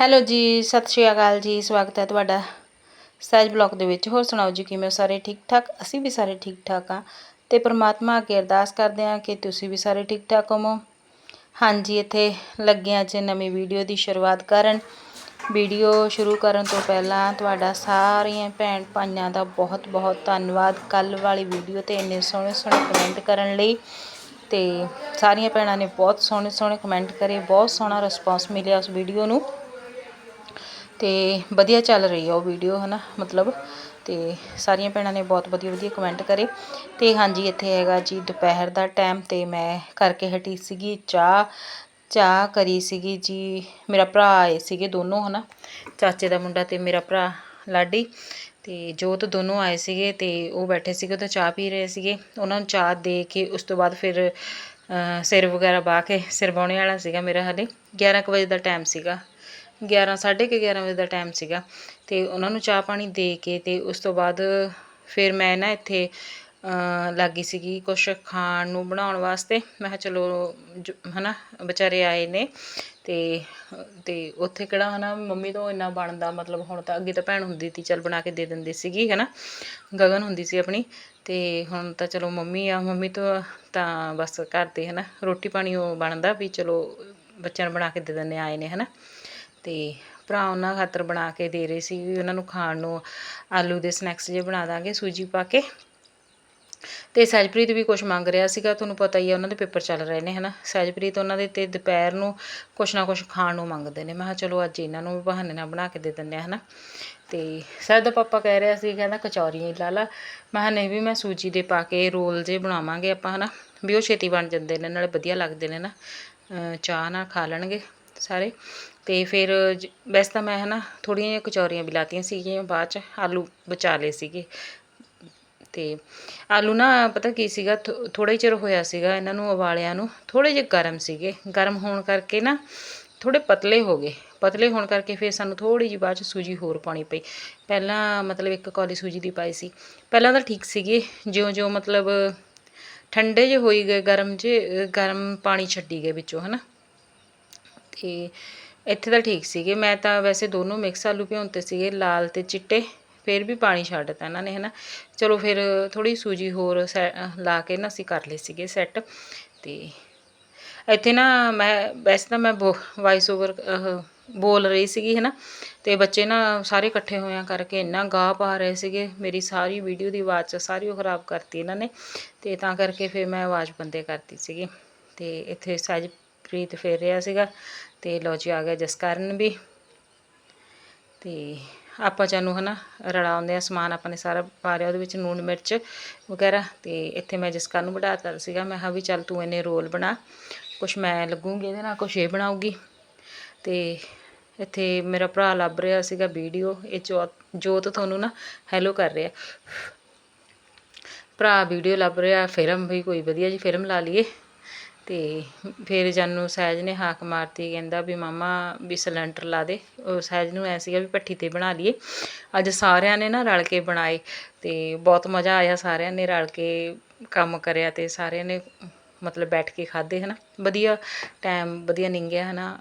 Hello ਜੀ, ਸਤਿ ਸ਼੍ਰੀ ਅਕਾਲ ਜੀ, ਸਵਾਗਤ ਹੈ ਤੁਹਾਡਾ ਸਹਿਜ ਬਲੌਗ ਦੇ ਵਿੱਚ। ਹੋਰ ਸੁਣਾਓ ਜੀ, ਕਿਵੇਂ ਹੋ? ਸਾਰੇ ਠੀਕ ਠਾਕ? ਅਸੀਂ ਵੀ ਸਾਰੇ ਠੀਕ ਠਾਕ ਆ ਤੇ ਪ੍ਰਮਾਤਮਾ ਅੱਗੇ ਅਰਦਾਸ ਕਰਦੇ ਹਾਂ ਕਿ ਤੁਸੀਂ ਵੀ ਸਾਰੇ ਠੀਕ ਠਾਕ ਹੋਵੋ। ਹਾਂਜੀ, ਇੱਥੇ ਲੱਗਿਆਂ ਅੱਜ ਨਵੀਂ ਵੀਡੀਓ ਦੀ ਸ਼ੁਰੂਆਤ ਕਰਨ। ਵੀਡੀਓ ਸ਼ੁਰੂ ਕਰਨ ਤੋਂ ਪਹਿਲਾਂ ਤੁਹਾਡਾ ਸਾਰੀਆਂ ਭੈਣ ਭਾਈਆਂ ਦਾ ਬਹੁਤ ਬਹੁਤ ਧੰਨਵਾਦ। ਕੱਲ ਵਾਲੀ ਵੀਡੀਓ ਤੇ ਇੰਨੇ ਸੋਹਣੇ ਸੋਹਣੇ ਕਮੈਂਟ ਕਰਨ ਲਈ ਤੇ ਸਾਰੀਆਂ ਭੈਣਾਂ ਨੇ ਬਹੁਤ ਸੋਹਣੇ ਸੋਹਣੇ ਕਮੈਂਟ ਕਰੇ, ਬਹੁਤ ਸੋਹਣਾ ਰਿਸਪੌਂਸ ਮਿਲਿਆ ਉਸ ਵੀਡੀਓ ਨੂੰ। ਅਤੇ ਵਧੀਆ ਚੱਲ ਰਹੀ ਆ ਉਹ ਵੀਡੀਓ ਹੈ ਨਾ ਮਤਲਬ। ਅਤੇ ਸਾਰੀਆਂ ਭੈਣਾਂ ਨੇ ਬਹੁਤ ਵਧੀਆ ਵਧੀਆ ਕਮੈਂਟ ਕਰੇ। ਅਤੇ ਹਾਂਜੀ, ਇੱਥੇ ਹੈਗਾ ਜੀ ਦੁਪਹਿਰ ਦਾ ਟਾਈਮ ਅਤੇ ਮੈਂ ਕਰਕੇ ਹਟੀ ਸੀਗੀ ਚਾਹ। ਚਾਹ ਕਰੀ ਸੀਗੀ ਜੀ, ਮੇਰਾ ਭਰਾ ਆਏ ਸੀਗੇ ਦੋਨੋਂ ਹੈ ਨਾ ਚਾਚੇ ਦਾ ਮੁੰਡਾ ਅਤੇ ਮੇਰਾ ਭਰਾ ਲਾਡੀ। ਤੇ ਜੋਤ ਦੋਨੋਂ ਆਏ ਸੀਗੇ ਤੇ ਉਹ ਬੈਠੇ ਸੀਗੇ ਤਾਂ ਚਾਹ ਪੀ ਰਹੇ ਸੀਗੇ। ਉਹਨਾਂ ਨੂੰ ਚਾਹ ਦੇ ਕੇ ਉਸ ਤੋਂ ਬਾਅਦ ਫਿਰ ਸਿਰ ਵਗੈਰਾ ਬਾਹ ਕੇ ਸਿਰ ਬਾਉਣੇ ਵਾਲਾ ਸੀਗਾ ਮੇਰਾ ਹਲੇ। 11 ਕੁ ਵਜੇ ਦਾ ਟਾਈਮ ਸੀਗਾ। 11 ਸਾਢੇ ਕੁ 11 ਵਜੇ ਦਾ ਟਾਈਮ ਸੀਗਾ ਅਤੇ ਉਹਨਾਂ ਨੂੰ ਚਾਹ ਪਾਣੀ ਦੇ ਕੇ ਅਤੇ ਉਸ ਤੋਂ ਬਾਅਦ ਫਿਰ ਮੈਂ ਨਾ ਇੱਥੇ ਅ, ਲੱਗੀ ਸੀਗੀ ਕੁਛ ਖਾਣ ਨੂੰ ਬਣਾਉਣ ਵਾਸਤੇ। ਮੈਂ ਕਿਹਾ ਚਲੋ ਜ- ਨਾ ਵਿਚਾਰੇ ਆਏ ਨੇ ਅਤੇ ਅਤੇ ਉੱਥੇ ਕਿਹੜਾ ਹੈ ਨਾ ਮੰਮੀ ਤੋਂ ਇੰਨਾ ਬਣਦਾ ਮਤਲਬ ਹੁਣ ਤਾਂ ਅੱਗੇ ਤਾਂ ਭੈਣ ਹੁੰਦੀ ਤੀ ਚਲ ਬਣਾ ਕੇ ਦੇ ਦਿੰਦੀ ਸੀਗੀ ਹੈ ਨਾ ਗਗਨ ਹੁੰਦੀ ਸੀ ਆਪਣੀ। ਅਤੇ ਹੁਣ ਤਾਂ ਚਲੋ ਮੰਮੀ ਆ ਮੰਮੀ ਤੋਂ ਤਾਂ ਬਸ ਘਰ ਤੇ ਹੈ ਨਾ ਰੋਟੀ ਪਾਣੀ ਉਹ ਬਣਦਾ ਵੀ ਚਲੋ ਬੱਚਿਆਂ ਨੂੰ ਬਣਾ ਕੇ ਦੇ ਦਿੰਦੇ ਆਏ ਨੇ ਹੈ ਨਾ ਤੇ ਭਰਾ ਉਹਨਾਂ ਖਾਤਰ ਬਣਾ ਕੇ ਦੇ ਰਹੇ ਸੀ ਵੀ ਉਹਨਾਂ ਨੂੰ ਖਾਣ ਨੂੰ ਆਲੂ ਦੇ ਸਨੈਕਸ ਜੇ ਬਣਾ ਦਾਂਗੇ, ਸੂਜੀ ਪਾ ਕੇ। ਤੇ ਸਹਿਜਪ੍ਰੀਤ ਵੀ ਕੁਝ ਮੰਗ ਰਿਹਾ ਸੀਗਾ, ਤੁਹਾਨੂੰ ਪਤਾ ਹੀ ਹੈ ਉਹਨਾਂ ਦੇ ਪੇਪਰ ਚੱਲ ਰਹੇ ਨੇ, ਹਨਾ। ਸਹਿਜਪ੍ਰੀਤ ਉਹਨਾਂ ਦੇ ਤੇ ਦੁਪਹਿਰ ਨੂੰ ਕੁਛ ਨਾ ਕੁਛ ਖਾਣ ਨੂੰ ਮੰਗਦੇ ਨੇ। ਮੈਂ ਕਿਹਾ, ਚਲੋ ਅੱਜ ਇਹਨਾਂ ਨੂੰ ਵੀ ਬਹਾਨੇ ਨਾਲ ਬਣਾ ਕੇ ਦੇ ਦਿੰਦੇ ਆ, ਹਨਾ। ਤੇ ਸਹਿਜ ਦਾ ਪਾਪਾ ਕਹਿ ਰਿਹਾ ਸੀ, ਕਹਿੰਦਾ ਕਚੌਰੀਆਂ ਲਾ ਲਾ। ਮੈਂ ਕਿਹਾ, ਨਹੀਂ ਵੀ ਮੈਂ ਸੂਜੀ ਦੇ ਪਾ ਕੇ ਰੋਲ ਜੇ ਬਣਾਵਾਂਗੇ ਆਪਾਂ, ਹਨਾ। ਵੀ ਉਹ ਛੇਤੀ ਬਣ ਜਾਂਦੇ ਨੇ, ਨਾਲੇ ਵਧੀਆ ਲੱਗਦੇ ਨੇ ਨਾ। ਚਾਹ ਨਾਲ ਖਾ ਲੈਣਗੇ। ਸਾਰੇ। ਤੇ ਫਿਰ ਜ- ਵੈਸੇ ਤਾਂ ਮੈਂ ਹਨਾ ਥੋੜ੍ਹੀਆਂ ਜਿਹੀਆਂ ਕਚੌਰੀਆਂ ਵੀ ਲਾਤੀਆਂ ਸੀਗੀਆਂ ਬਾਅਦ ਚ, ਆਲੂ ਬਚਾ ਲਏ ਸੀਗੇ। ਤੇ ਆਲੂ ਨਾ ਪਤਾ ਕੀ ਸੀਗਾ ਥੋੜਾ ਹੀ ਚਿਰ ਹੋਇਆ ਸੀਗਾ ਇਹਨਾਂ ਨੂੰ, ਉਬਾਲਿਆਂ ਨੂੰ ਥੋੜੇ ਜਿਹੇ ਗਰਮ ਸੀਗੇ। ਗਰਮ ਹੋਣ ਕਰਕੇ ਨਾ ਥੋੜੇ ਪਤਲੇ ਹੋ ਗਏ। ਪਤਲੇ ਹੋਣ ਕਰਕੇ ਫਿਰ ਸਾਨੂੰ ਥੋੜੀ ਜਿਹੀ ਬਾਅਦ ਚ ਸੂਜੀ ਹੋਰ ਪਾਉਣੀ ਪਈ। ਪਹਿਲਾਂ ਮਤਲਬ ਇੱਕ ਕੌਲੀ ਸੂਜੀ ਦੀ ਪਾਈ ਸੀ। ਪਹਿਲਾਂ ਤਾਂ ਠੀਕ ਸੀਗੇ, ਜਿਉਂ-ਜਿਉਂ ਮਤਲਬ ਠੰਡੇ ਜਿਹੇ ਹੋਈ ਗਏ, ਗਰਮ ਜੇ, ਗਰਮ ਪਾਣੀ ਛੱਡੀ ਗਏ ਵਿੱਚੋਂ, ਹਨਾ। ਤੇ ਇੱਥੇ ਤਾਂ ਠੀਕ ਸੀਗੇ। ਮੈਂ ਤਾਂ ਵੈਸੇ ਦੋਨੋਂ ਮਿਕਸ ਆਲੂ ਭਿਉਂਤੇ ਸੀਗੇ, ਲਾਲ ਤੇ ਚਿੱਟੇ। ਫਿਰ ਵੀ ਪਾਣੀ ਛੱਡਤਾ ਇਹਨਾਂ ਨੇ, ਹਨਾ। ਚਲੋ ਫਿਰ ਥੋੜੀ ਸੂਜੀ ਹੋਰ ਸੈ- ਲਾ ਕੇ ਨਾ ਅਸੀਂ ਕਰ ਲਏ ਸੀਗੇ ਸੈੱਟ ਤੇ ਇੱਥੇ ਨਾ ਮੈਂ, ਵੈਸੇ ਤਾਂ ਮੈਂ ਵਾਇਸ ਓਵਰ ਬੋਲ ਰਹੀ ਸੀਗੀ, ਹਨਾ। ਤੇ ਬੱਚੇ ਨਾ ਸਾਰੇ ਇਕੱਠੇ ਹੋਇਆਂ ਕਰਕੇ ਇੰਨਾ ਗਾਹ ਪਾ ਰਹੇ ਸੀਗੇ। ਮੇਰੀ ਸਾਰੀ ਵੀਡੀਓ ਦੀ ਆਵਾਜ਼ ਸਾਰੀ ਉਹ ਖਰਾਬ ਕਰਤੀ ਇਹਨਾਂ ਨੇ। ਤੇ ਤਾਂ ਕਰਕੇ ਫਿਰ ਮੈਂ ਆਵਾਜ਼ ਬੰਦੇ ਕਰਤੀ ਸੀਗੀ। ਤੇ ਇੱਥੇ ਸਹਿਜਪ੍ਰੀਤ ਫੇਰ ਰਿਹਾ ਸੀਗਾ। ਤੇ ਲੋ ਜੀ, ਆ ਗਿਆ ਜਸਕਰਨ ਵੀ। ਤੇ ਆਪਾਂ ਚਾਨੂੰ ਹਨਾ ਰਲਾਉਂਦੇ ਆ ਸਮਾਨ ਆਪਾਂ ਨੇ ਸਾਰਾ ਪਾ ਲਿਆ, ਉਹਦੇ ਵਿੱਚ ਨੂਣ ਮਿਰਚ ਵਗੈਰਾ। ਤੇ ਇੱਥੇ ਮੈਂ ਜਸਕਰਨ ਨੂੰ ਵਧਾਤਾ ਸੀਗਾ, ਮੈਂ ਹਾਂ ਵੀ ਚੱਲ ਤੂੰ ਇਹਨੇ ਰੋਲ ਬਣਾ, ਕੁਛ ਮੈਂ ਲੱਗੂੰਗੀ ਇਹਦੇ ਨਾਲ, ਕੁਛ ਇਹ ਬਣਾਉਗੀ ਤੇ ਇੱਥੇ ਮੇਰਾ ਭਰਾ ਲੱਭ ਰਿਹਾ ਸੀਗਾ ਵੀਡੀਓ, ਇਹ ਜੋਤ ਜੋਤ ਤੁਹਾਨੂੰ ਨਾ ਹੈਲੋ ਕਰ ਰਿਹਾ। ਭਰਾ ਵੀਡੀਓ ਲੱਭ ਰਿਹਾ, ਫਿਲਮ ਵੀ ਕੋਈ ਵਧੀਆ ਜੀ ਫਿਲਮ ਲਾ ਲਈਏ। ਅਤੇ ਫਿਰ ਜਾਨੂੰ ਸਹਿਜ ਨੇ ਹਾਕ ਮਾਰਤੀ, ਕਹਿੰਦਾ ਵੀ ਮਾਮਾ ਵੀ ਸਿਲੰਡਰ ਲਾ ਦੇ। ਉਹ ਸਹਿਜ ਨੂੰ ਐ ਸੀਗਾ ਵੀ ਭੱਠੀ ਤੇ ਬਣਾ ਲਈਏ। ਅੱਜ ਸਾਰਿਆਂ ਨੇ ਨਾ ਰਲ ਕੇ ਬਣਾਏ ਅਤੇ ਬਹੁਤ ਮਜ਼ਾ ਆਇਆ ਸਾਰਿਆਂ ਨੇ ਰਲ ਕੇ ਕੰਮ ਕਰਿਆ ਅਤੇ ਸਾਰਿਆਂ ਨੇ ਮਤਲਬ ਬੈਠ ਕੇ ਖਾਧੇ ਹੈ ਨਾ ਵਧੀਆ ਟਾਈਮ ਵਧੀਆ ਲੰਘਿਆ ਹੈ ਨਾ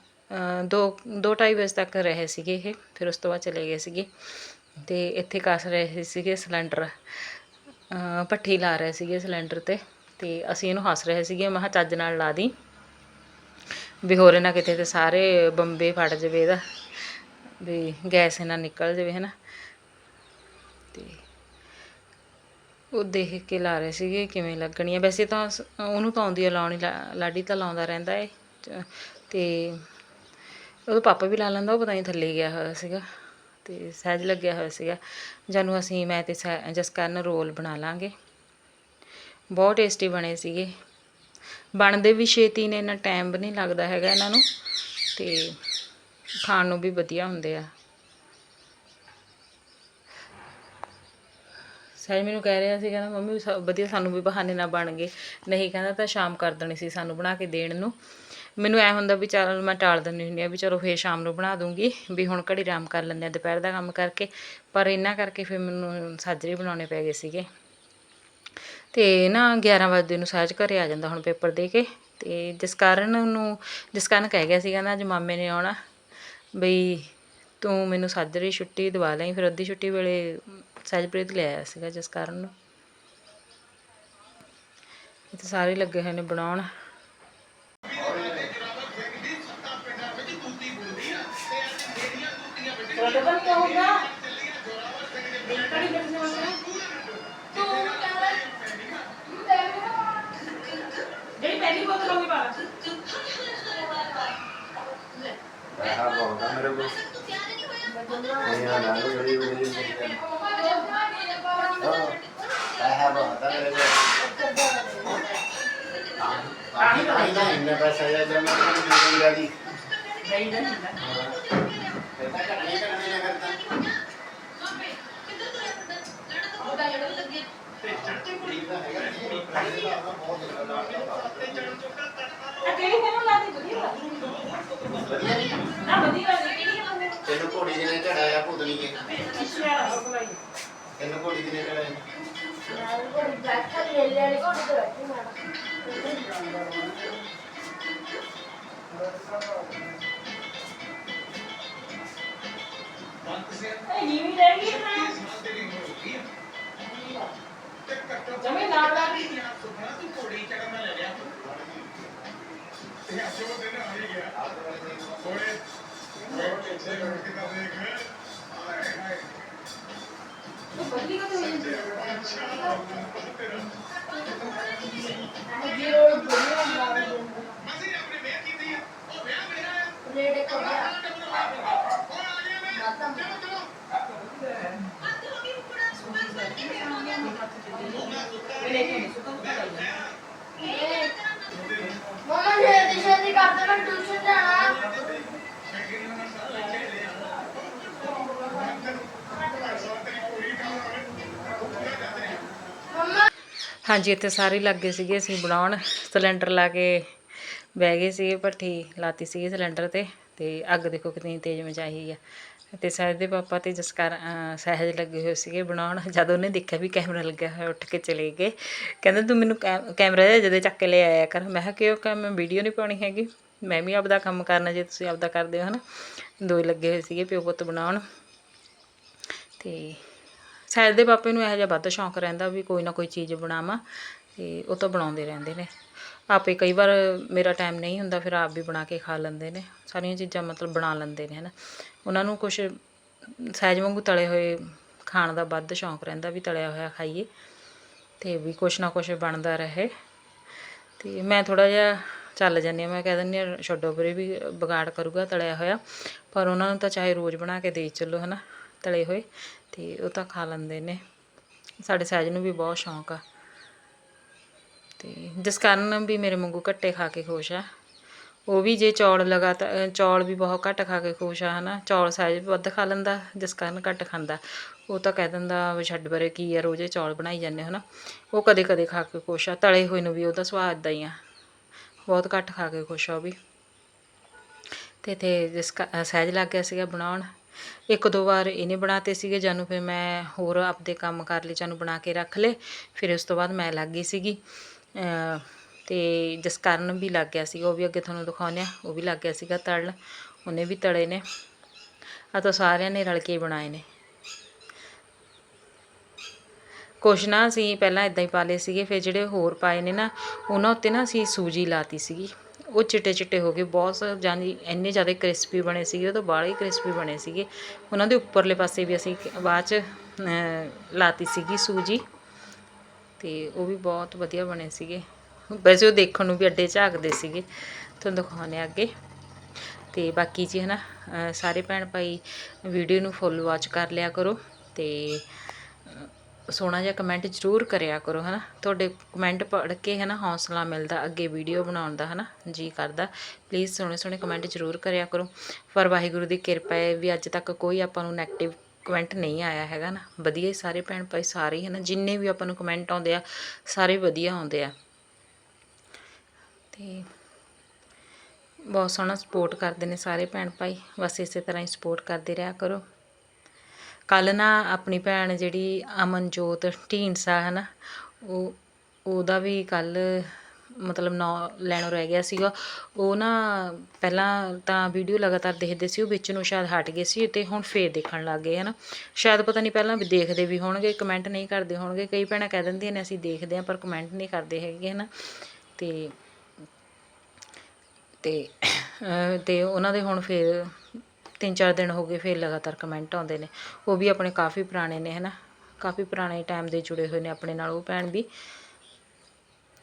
ਦੋ ਦੋ ਢਾਈ ਵਜੇ ਤੱਕ ਰਹੇ ਸੀਗੇ ਇਹ, ਫਿਰ ਉਸ ਤੋਂ ਬਾਅਦ ਚਲੇ ਗਏ ਸੀਗੇ ਅਤੇ ਇੱਥੇ ਕੱਸ ਰਹੇ ਸੀਗੇ ਸਿਲੰਡਰ। ਭੱਠੀ ਲਾ ਰਹੇ ਸੀਗੇ ਸਿਲੰਡਰ ਤੇ। ਤੇ ਅਸੀਂ ਇਹਨੂੰ ਹੱਸ ਰਹੇ ਸੀਗੇ, ਮੈਂ ਚੱਜ ਨਾਲ ਲਾ ਦੀ। ਵੀ ਹੋਰੇ ਨਾ ਕਿਤੇ ਤੇ ਸਾਰੇ ਬੰਬੇ ਫਟ ਜਾਵੇ ਇਹਦਾ, ਵੀ ਗੈਸ ਇਹਨਾਂ ਨਿਕਲ ਜਾਵੇ, ਹਨਾ। ਤੇ ਉਹ ਦੇਖ ਕੇ ਲਾ ਰਹੇ ਸੀਗੇ ਕਿਵੇਂ ਲੱਗਣੀ ਆ। ਵੈਸੇ ਤਾਂ ਉਹਨੂੰ ਤਾਂ ਆਉਂਦੀ ਹੈ ਲਾਉਣੀ ਲਾ- ਲਾਡੀ ਤਾਂ ਲਾਉਂਦਾ ਰਹਿੰਦਾ ਏ। ਚ- ਤੇ ਉਹਦਾ ਪਾਪਾ ਵੀ ਲਾ ਲੈਂਦਾ, ਉਹ ਪਤਾ ਨਹੀਂ ਥੱਲੇ ਗਿਆ ਹੋਇਆ ਸੀਗਾ। ਤੇ ਸਹਿਜ ਲੱਗਿਆ ਹੋਇਆ ਸੀਗਾ। ਜਾਨੂੰ ਅਸੀਂ, ਮੈਂ ਤੇ ਸਹਿ- ਜਸਕਰਨ ਰੋਲ ਬਣਾ ਲਾਂਗੇ। ਬਹੁਤ ਟੇਸਟੀ ਬਣੇ ਸੀਗੇ। ਬਣਦੇ ਵੀ ਛੇਤੀ ਨੇ, ਇੰਨਾ ਟਾਈਮ ਵੀ ਨਹੀਂ ਲੱਗਦਾ ਹੈਗਾ ਇਹਨਾਂ ਨੂੰ। ਤੇ ਖਾਣ ਨੂੰ ਵੀ ਵਧੀਆ ਹੁੰਦੇ ਆ। ਸਹਿਜ ਮੈਨੂੰ ਕਹਿ ਰਿਹਾ ਸੀ, ਕਹਿੰਦਾ, ਮੰਮੀ, ਸ- ਵਧੀਆ ਸਾਨੂੰ ਵੀ ਬਹਾਨੇ ਨਾਲ ਬਣ ਗਏ। ਨਹੀਂ, ਕਹਿੰਦਾ, ਤਾਂ ਸ਼ਾਮ ਕਰ ਦੇਣੀ ਸੀ ਸਾਨੂੰ ਬਣਾ ਕੇ ਦੇਣ ਨੂੰ। ਮੈਨੂੰ ਐ ਹੁੰਦਾ ਵੀ ਚੱਲ, ਮੈਂ ਟਾਲ ਦਿੰਦੀ ਹੁੰਦੀ ਆ ਵੀ ਚਲੋ ਫੇਰ ਸ਼ਾਮ ਨੂੰ ਬਣਾ ਦੂੰਗੀ, ਵੀ ਹੁਣ ਘੜੀ ਆਰਾਮ ਕਰ ਲੈਂਦੇ ਆ ਦੁਪਹਿਰ ਦਾ ਕੰਮ ਕਰਕੇ। ਪਰ ਇਹਨਾਂ ਕਰਕੇ ਫਿਰ ਮੈਨੂੰ ਸਾਜਰੇ ਬਣਾਉਣੇ ਪੈ ਗਏ ਸੀਗੇ। ਤੇ ਨਾ 11 ਵਜੇ ਨੂੰ ਸਹਿਜ ਘਰੇ ਆ ਜਾਂਦਾ ਹੁਣ ਪੇਪਰ ਦੇ ਕੇ ਤੇ ਜਿਸ ਕਾਰਨ ਉਹਨੂੰ ਜਿਸ ਕਾਰਨ ਕਹਿ ਗਿਆ ਸੀ ਕਹਿੰਦਾ ਅੱਜ ਮਾਮੇ ਨੇ ਆਉਣਾ ਬਈ ਤੂੰ ਮੈਨੂੰ ਸਾਜਰੀ ਛੁੱਟੀ ਦਵਾ ਲਈ, ਫਿਰ ਅੱਧੀ ਛੁੱਟੀ ਵੇਲੇ ਸਹਿਜਪ੍ਰੀਤ ਲੈ ਆਇਆ ਸੀਗਾ ਜਿਸ ਕਾਰਨ ਨੂੰ ਇੱਥੇ ਸਾਰੇ ਲੱਗੇ ਹੋਏ ਨੇ ਬਣਾਉਣ। ਪੈਸਾ ਬਹੁਤ ਆ ਮੇਰੇ ਕੋਲ। ਨਹੀਂ ਆ ਨਾ ਬੜੀ ਬੜੀ ਪੈਸਾ ਬਹੁਤ ਆ ਮੇਰੇ ਕੋਲ। ਆਹੀ ਆਹੀ ਨਾ ਇੰਨਾ ਪੈਸਾ ਜਾਂ ਜਮਾ ਕਰ ਦਿੰਦਾ ਦੀ ਨਹੀਂ ਕਿਹੜੀ ਫਿਲਮ ਲਾਦੀ ਵਧੀਆ ਨਾ ਵਧੀਆ ਕਿਹੜੀ ਤੈਨੂੰ ਘੋੜੀ ਜੀ ਨੇ ਚੜਾਇਆ ਭੂਤਨੀ ਕੇ ਤੈਨੂੰ ਘੋੜੀ ਜੀ ਨੇ। ਚੜਾਇਆ ਨੀਵੀਂ ਰਹਿ ਗਈ ਨਾ ज़मीन दावड़ा भी यहाँ सुखना तू कोड़ी चढ़ा मैं ले लिया तू यहाँ जो दिन आ ही। गया कोड़े बैठ के छह घंटे का देख रहे हाय हाय तो बदली का तो ये अच्छा तेरा मैं ये रोड बोलने वाला हूँ। मज़े अपने ब्याह की थी। और ब्याह मेरा है। रेड एक हो। गया चलो चलो। ਮਮਾ ਛੇਤੀ ਛੇਤੀ ਕਰਦੇ ਮੈਂ ਟਿਊਸ਼ਨ ਜਾਣਾ ਹਾਂਜੀ, ਇੱਥੇ ਸਾਰੇ ਲੱਗ ਗਏ ਸੀਗੇ, ਅਸੀਂ ਬਣਾਉਣ। ਸਿਲੰਡਰ ਲਾ ਕੇ ਬਹਿ ਗਏ ਸੀਗੇ, ਭੱਠੀ ਲਾਤੀ ਸੀਗੀ ਸਿਲੰਡਰ ਤੇ। ਤੇ ਅੱਗ ਦੇਖੋ ਕਿੰਨੀ ਤੇਜ਼ ਮਚਾਈ ਆ। ਤੇ ਸਹਿਜ ਦੇ ਪਾਪਾ ਤੇ ਜਸਕਰ, ਅਹ, ਸਹਿਜ ਲੱਗੇ ਹੋਏ ਸੀਗੇ ਬਣਾਉਣ। ਜਦ ਉਹਨੇ ਦੇਖਿਆ ਵੀ ਕੈਮਰਾ ਲੱਗਿਆ ਹੋਇਆ, ਉੱਠ ਕੇ ਚਲੇ ਗਏ। ਕਹਿੰਦੇ, ਤੂੰ ਮੈਨੂੰ ਕੈਮ- ਕੈਮਰਾ ਜਿਹਾ ਜਦੇ ਚੱਕ ਕੇ ਲੈ ਆਇਆ ਕਰ। ਮੈਂ ਕਿਹਾ ਕਿ ਉਹ ਮੈਂ ਵੀਡੀਓ ਨਹੀਂ ਪਾਉਣੀ ਹੈਗੀ। ਮੈਂ ਵੀ ਆਪਦਾ ਕੰਮ ਕਰਨਾ ਜੇ ਤੁਸੀਂ ਆਪਦਾ ਕਰਦੇ ਹੋ, ਹਨਾ? ਦੋ ਲੱਗੇ ਹੋਏ ਸੀਗੇ ਪਿਓ ਪੁੱਤ ਬਣਾਉਣ। ਤੇ ਸਹਿਜ ਦੇ ਪਾਪੇ ਨੂੰ ਇਹੋ ਜਿਹਾ ਵੱਧ ਸ਼ੌਂਕ ਰਹਿੰਦਾ ਵੀ ਕੋਈ ਨਾ ਕੋਈ ਚੀਜ਼ ਬਣਾਵਾਂ ਤੇ ਉਹ ਤਾਂ ਬਣਾਉਂਦੇ ਰਹਿੰਦੇ ਨੇ। ਆਪੇ ਕਈ ਵਾਰ ਮੇਰਾ ਟਾਈਮ ਨਹੀਂ ਹੁੰਦਾ, ਫਿਰ ਆਪ ਵੀ ਬਣਾ ਕੇ ਖਾ ਲੈਂਦੇ ਨੇ। ਸਾਰੀਆਂ ਚੀਜ਼ਾਂ ਮਤਲਬ ਬਣਾ ਲੈਂਦੇ ਨੇ ਹੈ ਨਾ ਉਹਨਾਂ ਨੂੰ ਕੁਝ ਸਹਿਜ ਵਾਂਗੂ ਤਲੇ ਹੋਏ ਖਾਣ ਦਾ ਵੱਧ ਸ਼ੌਂਕ ਰਹਿੰਦਾ ਵੀ ਤਲਿਆ ਹੋਇਆ ਖਾਈਏ, ਤੇ ਵੀ ਕੁਛ ਨਾ ਕੁਛ ਬਣਦਾ ਰਹੇ। ਤੇ ਮੈਂ ਥੋੜਾ ਜਿਹਾ ਚੱਲ ਜਾਂਦੀ ਹਾਂ, ਮੈਂ ਕਹਿ ਦਿੰਦੀ ਹਾਂ, ਛੱਡੋ ਪਰੇ ਵੀ ਵਿਗਾੜ ਕਰੂਗਾ ਤਲਿਆ ਹੋਇਆ। ਪਰ ਉਹਨਾਂ ਨੂੰ ਤਾਂ ਚਾਹੇ ਰੋਜ਼ ਬਣਾ ਕੇ ਦੇ ਚੱਲੋ, ਹਨਾ, ਤਲੇ ਹੋਏ, ਤੇ ਉਹ ਤਾਂ ਖਾ ਲੈਂਦੇ ਨੇ। ਸਾਡੇ ਸਹਿਜ ਨੂੰ ਵੀ ਬਹੁਤ ਸ਼ੌਂਕ ਆ। ਤੇ ਜਿਸ ਕਾਰਨ ਵੀ ਮੇਰੇ ਵਾਂਗੂ ਘੱਟੇ ਖਾ ਕੇ ਖੁਸ਼ ਆ। ਉਹ ਵੀ ਜੇ ਚੌਲ ਲਗਾਤਾਰ ਚੌਲ ਵੀ ਬਹੁਤ ਘੱਟ ਖਾ ਕੇ ਖੁਸ਼ ਆ, ਹਨਾ। ਚੌਲ ਸਹਿਜ ਵੱਧ ਖਾ ਲੈਂਦਾ ਜਿਸ ਕਾਰਨ ਘੱਟ ਖਾਂਦਾ। ਉਹ ਤਾਂ ਕਹਿ ਦਿੰਦਾ, ਵੀ ਛੱਡ ਬਰੇ ਕੀ ਆ, ਰੋਜ਼ੇ ਚੌਲ ਬਣਾਈ ਜਾਂਦੇ ਹਨਾ। ਉਹ ਕਦੇ ਕਦੇ ਖਾ ਕੇ ਖੁਸ਼ ਆ। ਤਲੇ ਹੋਏ ਨੂੰ ਵੀ ਉਹਦਾ ਸਵਾਦ ਇੱਦਾਂ ਹੀ ਆ। ਬਹੁਤ ਘੱਟ ਖਾ ਕੇ ਖੁਸ਼ ਆ ਉਹ ਵੀ। ਤੇ ਤੇ ਜਿਸ ਸਹਿਜ ਲੱਗ ਗਿਆ ਸੀਗਾ ਬਣਾਉਣ। ਇੱਕ ਦੋ ਵਾਰ ਇਹਨੇ ਬਣਾਤੇ ਸੀਗੇ ਜਾਨੂੰ, ਫਿਰ ਮੈਂ ਹੋਰ ਆਪਦੇ ਕੰਮ ਕਰ ਲਏ, ਜਾਨੂੰ ਬਣਾ ਕੇ ਰੱਖ ਲਏ। ਫਿਰ ਉਸ ਤੋਂ ਬਾਅਦ ਮੈਂ ਲੱਗ ਗਈ ਸੀਗੀ। ਤੇ ਜਸਕਰਨ ਵੀ ਲੱਗ ਗਿਆ ਸੀਗਾ, ਉਹ ਵੀ ਅੱਗੇ ਤੁਹਾਨੂੰ ਦਿਖਾਉਂਦੇ ਆ ਉਹ ਵੀ ਲੱਗ ਗਿਆ ਸੀਗਾ ਤੜਨ ਉਹਨੇ ਵੀ ਤੜੇ ਨੇ। ਆ ਤਾਂ ਸਾਰਿਆਂ ਨੇ ਰਲ ਕੇ ਬਣਾਏ ਨੇ। ਕੁਛ ਨਾ ਅਸੀਂ ਪਹਿਲਾਂ ਇਦਾਂ ਹੀ ਪਾ ਲਏ ਸੀਗੇ, ਫਿਰ ਜਿਹੜੇ ਹੋਰ ਪਾਏ ਨੇ ਨਾ, ਉਹਨਾਂ ਉੱਤੇ ਨਾ ਅਸੀਂ ਸੂਜੀ ਲਾਤੀ ਸੀਗੀ। ਉਹ ਚਿੱਟੇ ਚਿੱਟੇ ਹੋ ਗਏ, ਬਹੁਤ ਜਾਨੀ ਇੰਨੇ ਜ਼ਿਆਦਾ ਕ੍ਰਿਸਪੀ ਬਣੇ ਸੀਗੇ, ਉਹ ਤਾਂ ਬਾਹਲੇ ਹੀ ਕ੍ਰਿਸਪੀ ਬਣੇ ਸੀਗੇ। ਉਹਨਾਂ ਦੇ ਉੱਪਰਲੇ ਪਾਸੇ ਵੀ ਅਸੀਂ ਬਾਅਦ ਚ ਲਾਤੀ ਸੀਗੀ ਸੂਜੀ। ਤੇ ਉਹ ਵੀ ਬਹੁਤ ਵਧੀਆ ਬਣੇ ਸੀਗੇ। ਵੈਸੇ ਉਹ ਦੇਖਣ ਨੂੰ ਵੀ ਅੱਡੇ ਝਾਕਦੇ ਸੀਗੇ। ਤੁਹਾਨੂੰ ਦਿਖਾਉਂਦੇ ਹਾਂ ਅੱਗੇ। ਤੇ ਬਾਕੀ ਜੀ ਹਨਾ, ਅਹ ਸਾਰੇ ਭੈਣ ਭਾਈ ਵੀਡੀਓ ਨੂੰ ਫੁੱਲ ਵਾਚ ਕਰ ਲਿਆ ਕਰੋ ਤੇ ਸੋਹਣਾ ਜਿਹਾ ਕਮੈਂਟ ਜ਼ਰੂਰ ਕਰਿਆ ਕਰੋ ਹਨਾ। ਤੁਹਾਡੇ ਕਮੈਂਟ ਪੜ੍ਹ ਕੇ ਹਨਾ ਹੌਸਲਾ ਮਿਲਦਾ ਅੱਗੇ ਵੀਡੀਓ ਬਣਾਉਣ ਦਾ ਹਨਾ, ਜੀ ਕਰਦਾ। ਪਲੀਜ਼ ਸੋਹਣੇ ਸੋਹਣੇ ਕਮੈਂਟ ਜ਼ਰੂਰ ਕਰਿਆ ਕਰੋ। ਪਰ ਵਾਹਿਗੁਰੂ ਦੀ ਕਿਰਪਾ ਹੈ ਵੀ ਅੱਜ ਤੱਕ ਕੋਈ ਆਪਾਂ ਨੂੰ ਨੈਗੇਟਿਵ ਕਮੈਂਟ ਨਹੀਂ ਆਇਆ ਹੈਗਾ ਨਾ। ਵਧੀਆ ਹੀ ਸਾਰੇ ਭੈਣ ਭਾਈ ਸਾਰੇ ਹੀ ਨਾ। ਜਿੰਨੇ ਵੀ ਆਪਾਂ ਨੂੰ ਕਮੈਂਟ ਆਉਂਦੇ ਆ, ਸਾਰੇ ਵਧੀਆ ਆਉਂਦੇ ਆ। ਤੇ ਬਹੁਤ ਸੋਹਣਾ ਸਪੋਰਟ ਕਰਦੇ ਨੇ ਸਾਰੇ ਭੈਣ ਭਾਈ। ਬਸ ਇਸੇ ਤਰ੍ਹਾਂ ਹੀ ਸਪੋਰਟ ਕਰਦੇ ਰਿਹਾ ਕਰੋ। ਕੱਲ ਨਾ ਆਪਣੀ ਭੈਣ ਜਿਹੜੀ ਅਮਨਜੋਤ ਢੀਂਡਸਾ ਹੈ ਨਾ, ਉਹ ਉਹਦਾ ਵੀ ਕੱਲ ਮਤਲਬ ਨੌ ਲੈਣੋਂ ਰਹਿ ਗਿਆ ਸੀਗਾ, ਉਹ ਨਾ ਪਹਿਲਾਂ ਤਾਂ ਵੀਡੀਓ ਲਗਾਤਾਰ ਦੇਖਦੇ ਸੀ, ਉਹ ਵਿੱਚ ਨੂੰ ਸ਼ਾਇਦ ਹਟ ਗਏ ਸੀ ਅਤੇ ਹੁਣ ਫੇਰ ਦੇਖਣ ਲੱਗ ਗਏ, ਹਨ। ਸ਼ਾਇਦ ਪਤਾ ਨਹੀਂ ਪਹਿਲਾਂ ਵੀ ਦੇਖਦੇ ਵੀ ਹੋਣਗੇ ਕਮੈਂਟ ਨਹੀਂ ਕਰਦੇ ਹੋਣਗੇ, ਕਈ ਭੈਣਾਂ ਕਹਿ ਦਿੰਦੀਆਂ ਨੇ ਅਸੀਂ ਦੇਖਦੇ ਹਾਂ, ਪਰ ਕਮੈਂਟ ਨਹੀਂ ਕਰਦੇ ਹੈਗੇ, ਹਨਾ। ਤੇ ਤੇ ਤੇ ਉਹਨਾਂ ਦੇ ਹੁਣ ਫੇਰ ਤਿੰਨ ਚਾਰ ਦਿਨ ਹੋ ਗਏ, ਫੇਰ ਲਗਾਤਾਰ ਕਮੈਂਟ ਆਉਂਦੇ ਨੇ। ਉਹ ਵੀ ਆਪਣੇ ਕਾਫੀ ਪੁਰਾਣੇ ਨੇ, ਹਨਾ। ਕਾਫੀ ਪੁਰਾਣੇ ਟਾਈਮ ਦੇ ਜੁੜੇ ਹੋਏ ਨੇ ਆਪਣੇ ਨਾਲ, ਉਹ ਭੈਣ ਵੀ।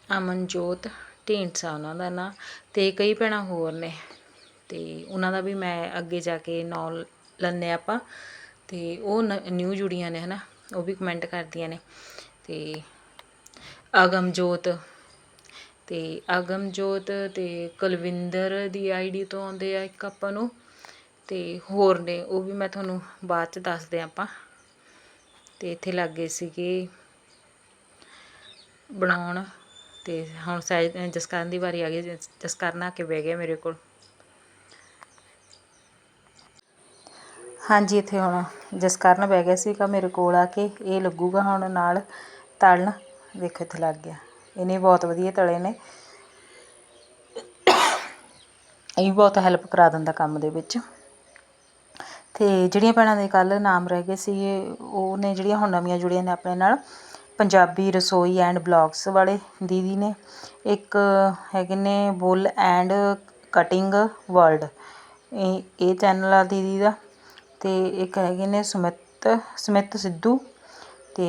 ਅਮਨਜੋਤ ਢੀਂਡਸਾ ਉਹਨਾਂ ਦਾ ਨਾਂ ਤੇ ਕਈ ਭੈਣਾਂ ਹੋਰ ਨੇ ਤੇ ਉਹਨਾਂ ਦਾ ਵੀ ਮੈਂ ਅੱਗੇ ਜਾ ਕੇ ਨਾਂ ਲੈਂਦੇ ਆਪਾਂ ਤੇ ਉਹ ਨਿਊ ਜੁੜੀਆਂ ਨੇ ਹਨਾ, ਉਹ ਵੀ ਕਮੈਂਟ ਕਰਦੀਆਂ ਨੇ ਤੇ ਅਗਮਜੋਤ ਤੇ ਅਗਮਜੋਤ ਤੇ ਕੁਲਵਿੰਦਰ ਦੀ ਆਈਡੀ ਤੋਂ ਆਉਂਦੇ ਆ ਇੱਕ ਆਪਾਂ ਨੂੰ ਤੇ ਹੋਰ ਨੇ, ਉਹ ਵੀ ਮੈਂ ਤੁਹਾਨੂੰ ਬਾਅਦ ਚ ਦੱਸਦੇ ਹਾਂ ਆਪਾਂ ਤੇ ਇੱਥੇ ਲੱਗੇ ਸੀਗੇ ਬਣਾਉਣ ਅਤੇ ਹੁਣ ਸਹਿਜ ਜਸਕਰਨ ਦੀ ਵਾਰੀ ਆ ਗਈ ਜਸਕਰਨ ਆ ਕੇ ਬਹਿ ਗਿਆ ਮੇਰੇ ਕੋਲ। ਹਾਂਜੀ, ਇੱਥੇ ਹੁਣ ਜਸਕਰਨ ਬਹਿ ਗਿਆ ਸੀਗਾ ਮੇਰੇ ਕੋਲ ਆ ਕੇ, ਇਹ ਲੱਗੂਗਾ ਹੁਣ ਨਾਲ ਤਲਣ। ਦੇਖੋ ਇੱਥੇ ਲੱਗ ਗਿਆ। ਇਹਨੇ ਬਹੁਤ ਵਧੀਆ ਤਲੇ ਨੇ। ਇਹ ਵੀ ਬਹੁਤ ਹੈਲਪ ਕਰਾ ਦਿੰਦਾ ਕੰਮ ਦੇ ਵਿੱਚ। ਤੇ ਜਿਹੜੀਆਂ ਭੈਣਾਂ ਦੇ ਕੱਲ ਨਾਮ ਰਹਿ ਗਏ ਸੀਗੇ ਉਹ ਨੇ ਜਿਹੜੀਆਂ ਹੁਣ ਨਵੀਆਂ ਜੁੜੀਆਂ ਨੇ ਆਪਣੇ ਨਾਲ ਪੰਜਾਬੀ ਰਸੋਈ ਐਂਡ ਬਲੋਗਸ ਵਾਲੇ ਦੀਦੀ ਨੇ। ਇੱਕ ਹੈਗੇ ਨੇ ਬੁੱਲ ਐਂਡ ਕਟਿੰਗ ਵਰਲਡ। ਇਹ ਇਹ ਚੈਨਲ ਆ ਦੀਦੀ ਦਾ। ਅਤੇ ਇੱਕ ਹੈਗੇ ਨੇ ਸੁਮਿਤ ਸੁਮਿਤ ਸਿੱਧੂ ਅਤੇ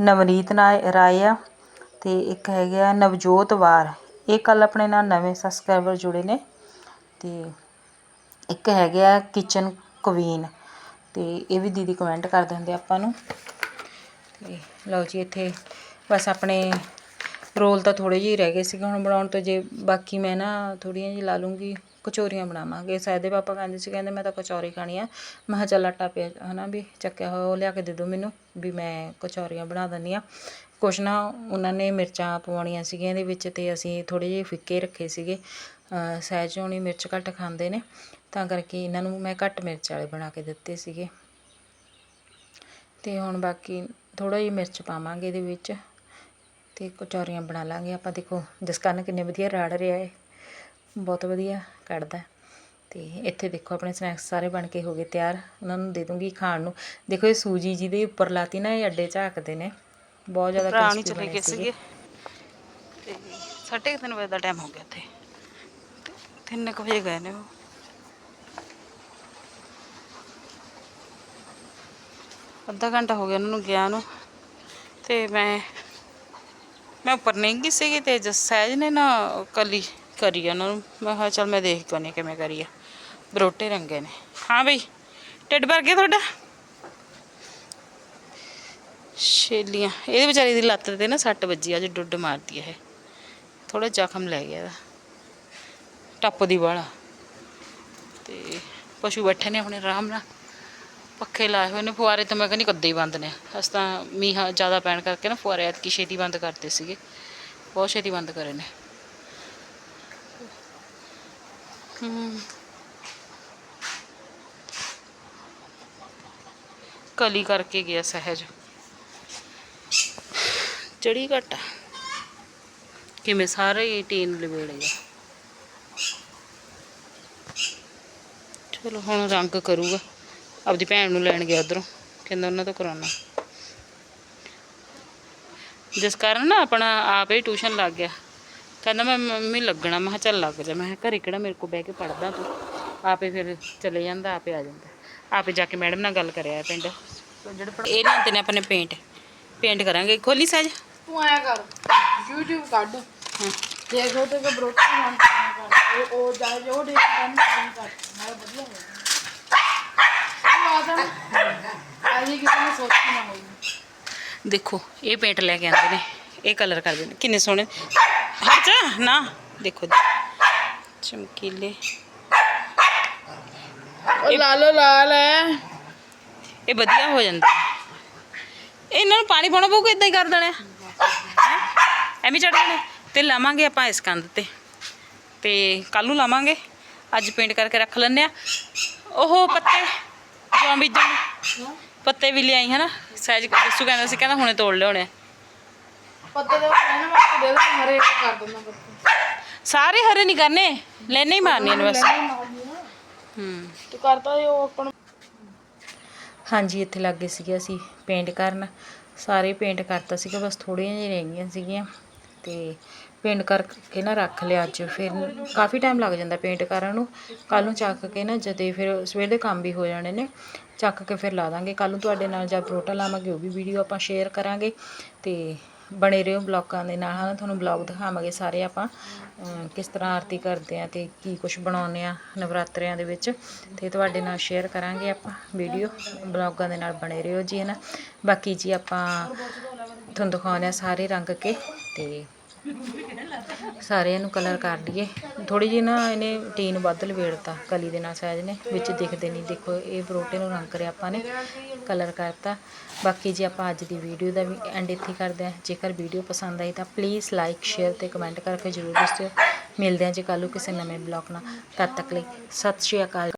ਨਵਨੀਤ ਨਾ- ਰਾਏ ਆ ਅਤੇ ਇੱਕ ਹੈਗੇ ਆ ਨਵਜੋਤ ਵਾਰ। ਇਹ ਕੱਲ੍ਹ ਆਪਣੇ ਨਾਲ ਨਵੇਂ ਸਬਸਕ੍ਰਾਈਬਰ ਜੁੜੇ ਨੇ ਅਤੇ ਇੱਕ ਹੈਗੇ ਆ ਕਿਚਨ ਕੁਵੀਨ। ਅਤੇ ਇਹ ਵੀ ਦੀਦੀ ਕਮੈਂਟ ਕਰ ਦਿੰਦੇ ਆਪਾਂ ਨੂੰ। ਲਓ ਜੀ, ਇੱਥੇ ਬਸ ਆਪਣੇ ਰੋਲ ਤਾਂ ਥੋੜੇ ਜਿਹੇ ਰਹਿ ਗਏ ਸੀਗੇ। ਹੁਣ ਬਣਾਉਣ ਤੋਂ ਜੇ ਬਾਕੀ ਮੈਂ ਨਾ ਥੋੜੀਆਂ ਜਿਹੀ ਲਾ ਲੂੰਗੀ, ਕਚੋਰੀਆਂ ਬਣਾਵਾਂਗੇ। ਸਾਇਦ ਪਾਪਾ ਕਹਿੰਦੇ ਸੀ, ਕਹਿੰਦੇ ਮੈਂ ਤਾਂ ਕਚੌਰੀ ਖਾਣੀ ਆ। ਮੈਂ ਕਿਹਾ ਚੱਲ ਆਟਾ ਪਿਆ, ਹਨਾ ਵੀ ਚੱਕਿਆ ਹੋਇਆ, ਉਹ ਲਿਆ ਕੇ ਦੇ ਦਿਓ ਮੈਨੂੰ, ਵੀ ਮੈਂ ਕਚੌਰੀਆਂ ਬਣਾ ਦਿੰਦੀ ਆ ਕੁਛ ਨਾ ਉਹਨਾਂ ਨੇ ਮਿਰਚਾਂ ਪਵਾਉਣੀਆਂ ਸੀਗੀਆਂ ਇਹਦੇ ਵਿੱਚ ਤੇ ਅਸੀਂ ਥੋੜੇ ਜਿਹੇ ਫਿੱਕੇ ਰੱਖੇ ਸੀਗੇ। ਅਹ ਸਹਿਜ ਹੋਣੀ ਮਿਰਚ ਘੱਟ ਖਾਂਦੇ ਨੇ, ਤਾਂ ਕਰਕੇ ਇਹਨਾਂ ਨੂੰ ਮੈਂ ਘੱਟ ਮਿਰਚ ਵਾਲੇ ਬਣਾ ਕੇ ਦਿੱਤੇ ਸੀਗੇ। ਤੇ ਹੁਣ ਬਾਕੀ ਥੋੜਾ ਜਿਹੀ ਮਿਰਚ ਪਾਵਾਂਗੇ ਇਹਦੇ ਵਿੱਚ ਤੇ ਕਚੌਰੀਆਂ ਬਣਾ ਲਾਂਗੇ। ਆਪਾਂ ਦੇਖੋ ਜਸਕਰਨ ਕਿੰਨੇ ਵਧੀਆ ਰਾੜ ਰਿਹਾ ਹੈ ਬਹੁਤ ਵਧੀਆ ਕੱਢਦਾ। ਤੇ ਇੱਥੇ ਦੇਖੋ ਆਪਣੇ ਸਨੈਕਸ ਸਾਰੇ ਬਣ ਕੇ ਹੋ ਗਏ ਤਿਆਰ। ਉਹਨਾਂ ਨੂੰ ਦੇ ਦੂੰਗੀ ਖਾਣ ਨੂੰ। ਦੇਖੋ ਇਹ ਸੂਜੀ ਜਿਹਦੇ ਉੱਪਰ ਲਾਤੀ ਨਾ ਇਹ ਅੱਡੇ ਝਾਕਦੇ ਨੇ। ਬਹੁਤ ਜ਼ਿਆਦਾ crispy ਚਲੇ ਗਏ ਸੀਗੇ। ਤੇ ਸਾਢੇ ਕੁ ਤਿੰਨ ਵਜੇ ਦਾ ਟਾਈਮ ਹੋ ਗਿਆ ਤਿੰਨ ਕੁ ਵਜੇ ਗਏ ਨੇ ਉਹ। ਅੱਧਾ ਘੰਟਾ ਹੋ ਗਿਆ ਉਹਨਾਂ ਨੂੰ ਗਿਆ ਨੂੰ ਤੇ ਮੈਂ ਮੈਂ ਉੱਪਰ ਨਹੀਂ ਗਈ ਸੀਗੀ ਤੇ ਜਸ ਸਹਿਜ ਨੇ ਨਾ ਕੱਲੀ ਕਰੀ ਉਹਨਾਂ ਨੂੰ, ਮੈਂ ਕਿਹਾ ਚੱਲ ਮੈਂ ਦੇਖ ਕੋਨੇ ਕਿਵੇਂ ਕਰੀ ਆ। ਬਰੋਟੇ ਰੰਗੇ ਨੇ। ਹਾਂ ਬਈ, ਢਿੱਡ ਭਰ ਗਿਆ ਤੁਹਾਡਾ? ਛੇਲੀਆਂ ਇਹਦੇ ਵਿਚਾਰੀ ਦੀ ਲੱਤ ਤੇ ਨਾ ਸੱਟ ਵੱਜੀ, ਅੱਜ ਡੁੱਡ ਮਾਰਦੀ ਇਹ। ਥੋੜਾ ਜ਼ਖਮ ਲੈ ਗਿਆ ਇਹਦਾ। ਟੱਪ ਦੀ ਵਾਲਾ। ਤੇ ਪਸ਼ੂ ਬੈਠੇ ਨੇ ਆਪਣੇ ਆਰਾਮ ਨਾਲ। ਪੱਖੇ ਲਾਏ ਹੋਏ ਨੇ ਫੁਆਰੇ ਤਾਂ ਮੈਂ ਕਹਿੰਦੀ ਕਦੇ ਹੀ ਬੰਦ ਨੇ। ਅਸ ਤਾਂ ਮੀਂਹ ਜ਼ਿਆਦਾ ਪੈਣ ਕਰਕੇ ਨਾ ਫੁਆਰੇ ਐਤਕੀ ਛੇਤੀ ਬੰਦ ਕਰਤੇ ਸੀਗੇ। ਬਹੁਤ ਛੇਤੀ ਬੰਦ ਕਰੇ ਨੇ। ਹਮ। ਕਲੀ ਕਰਕੇ ਗਿਆ ਸਹਿਜ। ਚੜੀ ਘਟਾ ਕਿਵੇਂ ਸਾਰੇ ਹੀ ਟੀਨ ਲਵੇੜੇ ਆ। ਚਲੋ ਹੁਣ ਰੰਗ ਕਰੂਗਾ। ਆਪਦੀ ਭੈਣ ਨੂੰ ਲੈਣ ਗਿਆ ਉਧਰੋਂ ਕਹਿੰਦਾ ਉਹਨਾਂ ਤੋਂ ਕਰਾਉਣਾ। ਜਿਸ ਕਾਰਨ ਨਾ ਆਪਣਾ ਆਪ ਹੀ ਟਿਊਸ਼ਨ ਲੱਗ ਗਿਆ। ਕਹਿੰਦਾ ਮੈਂ ਮੰਮੀ ਲੱਗਣਾ ਮੈਂ ਚੱਲ ਲੱਗ ਜਾ ਮੈਂ ਘਰੇ ਕਿਹੜਾ ਮੇਰੇ ਕੋਲ ਬਹਿ ਕੇ ਪੜਦਾ ਤੂੰ? ਆਪੇ ਫਿਰ ਚਲੇ ਜਾਂਦਾ ਆਪੇ ਆ ਜਾਂਦਾ। ਆਪੇ ਜਾ ਕੇ ਮੈਡਮ ਨਾਲ ਗੱਲ ਕਰਿਆ ਪਿੰਡ। ਇਹ ਲੈਂਦੇ ਨੇ ਆਪਣੇ ਪੇਂਟ ਪੇਂਟ ਕਰਾਂਗੇ। ਖੋਲੀ ਸਹਿਜ ਤੂੰ ਆਇਆ ਕਰ YouTube ਕੱਢ। ਦੇਖ ਤੇ ਬਰੋਟਾ ਕਰ ਉਹ ਉਹ ਜਾ ਜੋ ਦੇ ਕੰਮ ਕਰ ਮੈਂ ਵਧੀਆ ਕਿਸੇ ਨੇ ਸੋਚੀ ਨਾ ਹੋਈ। ਦੇਖੋ ਇਹ ਪੇਂਟ ਲੈ ਕੇ ਆਂਦੇ ਨੇ। ਇਹ ਕਲਰ ਕਰਦੇ ਨੇ। ਕਿੰਨੇ ਸੋਹਣੇ ਹਟ ਨਾ। ਦੇਖੋ। ਚਮਕੀਲੇ। ਉਹ ਲਾਲੋ ਲਾਲ ਹੈ ਇਹ ਵਧੀਆ ਹੋ ਜਾਂਦੇ ਇਹਨਾਂ ਨੂੰ ਪਾਣੀ ਪਾਉਣਾ ਪਊਗਾ ਇਦਾਂ ਹੀ ਕਰ ਦੇਣਾ ਹੈਂ? ਐਵੇਂ ਚੜ ਜਾਣੇ ਤੇ ਲਾਵਾਂਗੇ ਆਪਾਂ ਇਸ ਕੰਧ ਤੇ। ਤੇ ਕੱਲ ਨੂੰ ਲਾਵਾਂਗੇ। ਅੱਜ ਪੇਂਟ ਕਰਕੇ ਰੱਖ ਲੈਂਦੇ ਆ ਉਹ ਪੱਤੇ ਜੌਂ ਬੀਜਣ ਨੂੰ। ਪੱਤੇ ਵੀ ਲਿਆਈ ਹਨਾ? ਸਹਿਜ ਦੱਸੂ ਕਹਿੰਦਾ ਸੀ ਕਹਿੰਦਾ ਹੁਣੇ ਤੋੜ ਲਿਆਉਣੇ ਆ। ਪੱਤੇ ਦੇ ਲੈਣ ਵਾਸਤੇ ਦੇ ਦੇ ਹਰੇ ਕਰ ਦਿੰਦਾ ਪੱਤੇ। ਸਾਰੇ ਹਰੇ ਨਹੀਂ ਕਰਨੇ? ਲੈਣੇ ਹੀ ਮਾਰਨੇ ਨੇ ਬਸ। ਹੂੰ ਤੂੰ ਕਰਤਾ ਇਹ ਉਹ ਆਪਾਂ ਨੂੰ ਹਾਂਜੀ ਇੱਥੇ ਲੱਗੇ ਸੀਗੇ ਅਸੀਂ ਪੇਂਟ ਕਰਨ। ਸਾਰੇ ਪੇਂਟ ਕਰਤਾ ਸੀਗਾ ਬਸ ਥੋੜ੍ਹੀਆਂ ਜਿਹੀਆਂ ਰਹਿ ਗਈਆਂ ਸੀਗੀਆਂ। ਤੇ ਪੇਂਟ ਕਰਕੇ ਨਾ ਰੱਖ ਲਿਆ ਅੱਜ, ਫਿਰ ਕਾਫੀ ਟਾਈਮ ਲੱਗ ਜਾਂਦਾ ਪੇਂਟ ਕਰਨ ਨੂੰ। ਕੱਲ ਨੂੰ ਚੱਕ ਕੇ ਨਾ ਜਦੇ ਫਿਰ ਸਵੇਰ ਦੇ ਕੰਮ ਵੀ ਹੋ ਜਾਣੇ ਨੇ, ਚੱਕ ਕੇ ਫਿਰ ਲਾ ਦਾਂਗੇ। ਕੱਲ ਨੂੰ ਤੁਹਾਡੇ ਨਾਲ ਜਾਂ ਪਰੋਟਾ ਲਾਵਾਂਗੇ, ਉਹ ਵੀ ਵੀਡੀਓ ਆਪਾਂ ਸ਼ੇਅਰ ਕਰਾਂਗੇ। ਤੇ ਬਣੇ ਰਹੋ ਬਲੌਗਾਂ ਦੇ ਨਾਲ ਹਾਂ ਤੁਹਾਨੂੰ ਬਲੌਗ ਦਿਖਾਵਾਂਗੇ ਸਾਰੇ ਆਪਾਂ ਕਿਸ ਤਰ੍ਹਾਂ ਆਰਤੀ ਕਰਦੇ ਆ ਤੇ ਕੀ ਕੁਝ ਬਣਾਉਂਦੇ ਆ ਨਵਰਾਤਰਿਆਂ ਦੇ ਵਿੱਚ। ਤੇ ਤੁਹਾਡੇ ਨਾਲ ਸ਼ੇਅਰ ਕਰਾਂਗੇ ਆਪਾਂ ਵੀਡੀਓ ਬਲੌਗਾਂ ਦੇ ਨਾਲ ਬਣੇ ਰਹੋ ਜੀ ਹੈ ਨਾ ਬਾਕੀ ਜੀ ਆਪਾਂ ਤੁਹਾਨੂੰ ਦਿਖਾਉਂਦੇ ਆ ਸਾਰੇ ਰੰਗ ਕੇ ਤੇ ਸਾਰਿਆਂ ਨੂੰ ਕਲਰ ਕਰ ਲਈਏ। ਥੋੜੀ ਜਿਹੀ ਨਾ ਇਹਨੇ ਟੀਨ ਵੱਧ ਲਵੇੜਤਾ, ਕਲੀ ਦੇ ਨਾਲ ਸਹਿਜ ਨੇ, ਵਿੱਚ ਦਿਖਦੇ ਨਹੀਂ। ਦੇਖੋ, ਇਹ ਪਰੋਟੇ ਨੂੰ ਰੰਗ ਕਰਿਆ ਆਪਾਂ ਨੇ ਕਲਰ ਕਰਤਾ। ਬਾਕੀ ਜੀ ਆਪਾਂ ਅੱਜ ਦੀ ਵੀਡੀਓ ਦਾ ਵੀ ਐਂਡ ਇੱਥੇ ਕਰਦੇ ਹਾਂ। ਜੇਕਰ ਵੀਡੀਓ ਪਸੰਦ ਆਈ ਤਾਂ ਪਲੀਜ਼ ਲਾਈਕ ਸ਼ੇਅਰ ਤੇ ਕਮੈਂਟ ਕਰਕੇ ਜ਼ਰੂਰ ਦੱਸਿਓ। ਮਿਲਦੇ ਹਾਂ ਜੀ ਕੱਲ੍ਹ ਨੂੰ ਕਿਸੇ ਨਵੇਂ ਬਲੌਗ ਨਾਲ। ਤਦ ਤੱਕ ਲਈ ਸਤਿ ਸ਼੍ਰੀ ਅਕਾਲ।